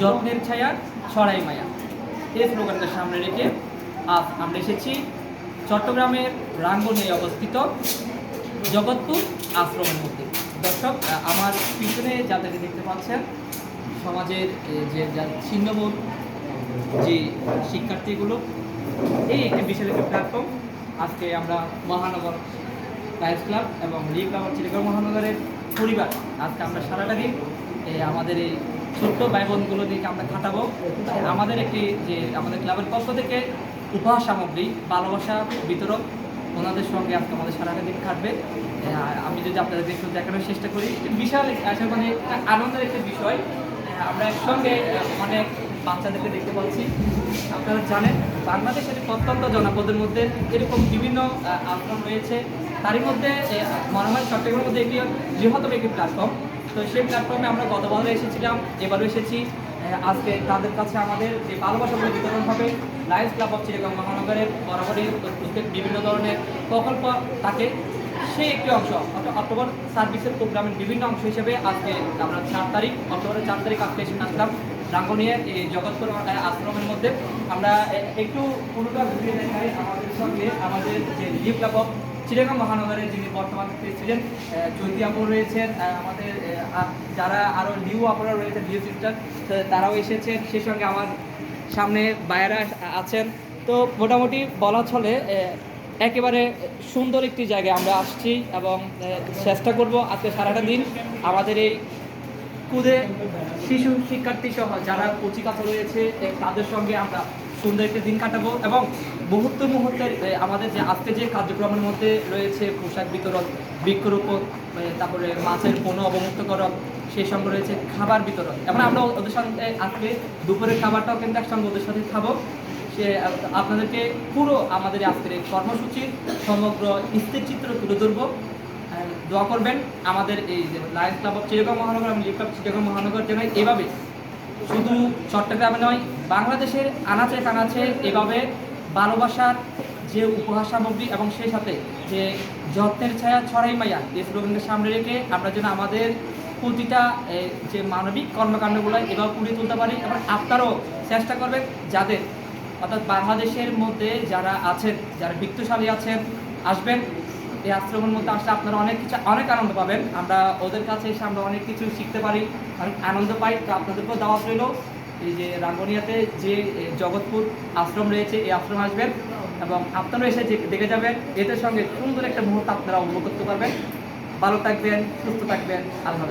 যত্নের ছায়া, ছড়াই মায়া। এই স্লোগানকে সামনে রেখে আজ আমরা এসেছি চট্টগ্রামের রাঙ্গনে অবস্থিত জগৎপুর আশ্রমের মধ্যে। দর্শক আমার পিছনে যাদেরকে দেখতে পাচ্ছেন, সমাজের যে ছিন্নমূল, যে শিক্ষার্থীগুলো, এই একটি বিশাল একটি প্ল্যাটফর্ম। আজকে আমরা মহানগর লায়ন্স ক্লাব এবং লিগ ক্লাব চিলিগড় মহানগরের পরিবার। আজকে আমরা সারাটা দিন আমাদের এই ছোট্ট ভাই বোনগুলো দিকে আমরা খাটাবো। আমাদের একটি যে আমাদের ক্লাবের পক্ষ থেকে উপহার সামগ্রী ভালোবাসা বিতরণ ওনাদের সঙ্গে আজকে আমাদের সারাটা দিন কাটবে। আমি যদি আপনাদের একটু দেখানোর চেষ্টা করি একটি বিশাল আসলে মানে একটা আনন্দের একটা বিষয়। আমরা একসঙ্গে অনেক বাচ্চাদেরকে দেখতে পাচ্ছি। আপনারা জানেন বাংলাদেশের প্রত্যন্ত জনপদের মধ্যে এরকম বিভিন্ন আশ্রম রয়েছে। তারই মধ্যে মনে হয় চট্টগ্রামের মধ্যে একটি বৃহত্তম একটি প্ল্যাটফর্ম তো সেই প্ল্যাটফর্মে আমরা গতবারও এসেছিলাম, এবারও এসেছি। আজকে তাদের কাছে আমাদের যে ভালোবাসাগুলো বিতরণ হবে লায়ন্স ক্লাব অফ চিটাগং মহানগরের বরাবরই বিভিন্ন ধরনের প্রকল্প থাকে। সেই একটি অংশ অর্থাৎ অক্টোবর সার্ভিসের প্রোগ্রামের বিভিন্ন অংশ হিসেবে আজকে আমরা চার তারিখ, অক্টোবরের চার তারিখ আজকে এসে আসলাম রাঙ্গনিয়া এই জগৎপুর আশ্রমের মধ্যে। আমরা একটু পুরোটা ঘুরিয়ে দেখাই আমাদের সঙ্গে, আমাদের যে লিভ ক্লাব অফ চিটাগাং মহানগরের যিনি বর্তমান প্রেসিডেন্ট জ্যোতি আপুর রয়েছেন আমাদের যারা আরও লিউ আপুরা রয়েছেন লিউ সিস্টার তারাও এসেছেন। সেই সঙ্গে আমার সামনে বায়েরা আছেন। তো মোটামুটি বলা চলে একেবারে সুন্দর একটি জায়গায় আমরা আসছি এবং চেষ্টা করব আজকে সারাটা দিন আমাদের এই কুদে শিশু শিক্ষার্থী সহ যারা কচি রয়েছে তাদের সঙ্গে আমরা সুন্দর একটি দিন কাটাবো এবং মুহূর্ত মুহূর্তে আমাদের যে আজকে যে কার্যক্রমের মধ্যে রয়েছে পোশাক বিতরণ, বৃক্ষরোপণ তারপরে মাছের পণ্য অবমুক্তকরণ সেই সঙ্গে রয়েছে খাবার বিতরণ। এবং আমরা ওদের সঙ্গে আজকে দুপুরের খাবারটাও কিন্তু একসঙ্গে ওদের সাথে খাব। সে আপনাদেরকে পুরো আমাদের আজকের এই কর্মসূচির সমগ্র স্থির চিত্র তুলে ধরবো। দোয়া করবেন, আমাদের এই যে লায়ন্স ক্লাব অফ চিটাগং মহানগর এবং লিগ ক্লাব চিটাগং মহানগর যেন এভাবে শুধু চট্টগ্রামে নয়, বাংলাদেশের আনাচে কানাচে এভাবে ভালোবাসার যে উপহার সামগ্রী এবং সেই সাথে যে যত্নের ছায়া ছড়াই মাইয়া এই স্লোগানকে সামনে রেখে আমরা যেন আমাদের প্রতিটা যে মানবিক কর্মকাণ্ডগুলো এভাবে পুড়িয়ে তুলতে পারি এবং আপনারাও চেষ্টা করবেন যাদের, অর্থাৎ বাংলাদেশের মধ্যে যারা আছেন, যারা বৃত্তশালী আছেন, আসবেন এই আশ্রমের মধ্যে আসলে আপনারা অনেক কিছু, অনেক আনন্দ পাবেন। আমরা ওদের কাছে এসে আমরা অনেক কিছু শিখতে পারি, অনেক আনন্দ পাই। তো আপনাদেরকেও দাওয়াত রইল, এই যে রাঙ্গনিয়াতে যে জগৎপুর আশ্রম রয়েছে, এই আশ্রম আসবেন এবং আপনারা এসে দেখে যাবেন, এদের সঙ্গে সুন্দর একটা মুহূর্ত আপনারা অনুভব করতে পারবেন। ভালো থাকবেন, সুস্থ থাকবেন, আল্লাহ